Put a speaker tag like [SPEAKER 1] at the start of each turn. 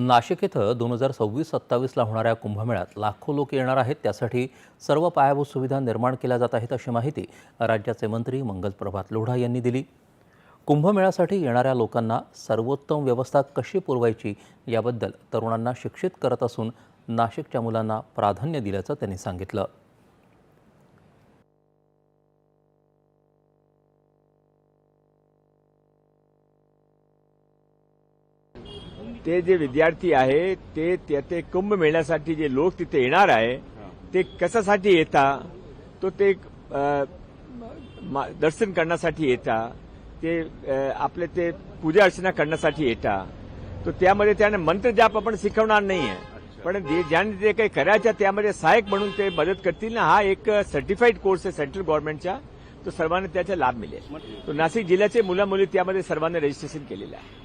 [SPEAKER 1] नाशिक इथं दोन हजार सव्वीस सत्तावीसला होणाऱ्या कुंभमेळ्यात लाखो लोक येणार आहेत. त्यासाठी सर्व पायाभूत सुविधा निर्माण केल्या जात आहेत अशी माहिती राज्याचे मंत्री मंगल प्रभात लोढा यांनी दिली. कुंभमेळ्यासाठी येणाऱ्या लोकांना सर्वोत्तम व्यवस्था कशी पुरवायची याबद्दल तरुणांना शिक्षित करत असून नाशिकच्या मुलांना प्राधान्य दिल्याचं त्यांनी सांगितलं.
[SPEAKER 2] ते जे विद्यार्थी आहे ते ते ते कुंभ मेळ्यासाठी जे लोक तिथे येणार आहे ते कशासाठी येता? तो ते दर्शन करण्यासाठी येता ते आपले ते पूजा अर्चना करण्यासाठी येता. तो त्यामध्ये त्याने मंत्र जाप आपण शिकवणार नाहीये. पण जे ज्याने जे काही करायचं त्यामध्ये सहाय्यक म्हणून ते मदत करतील ना हा एक सर्टिफाईड कोर्स आहे सेंट्रल गव्हर्नमेंटचा तो सर्वांना त्याचा लाभ मिळेल. तो नाशिक जिल्ह्याचे मुलं मुली त्यामध्ये सर्वांनी रजिस्ट्रेशन केलेलं आहे.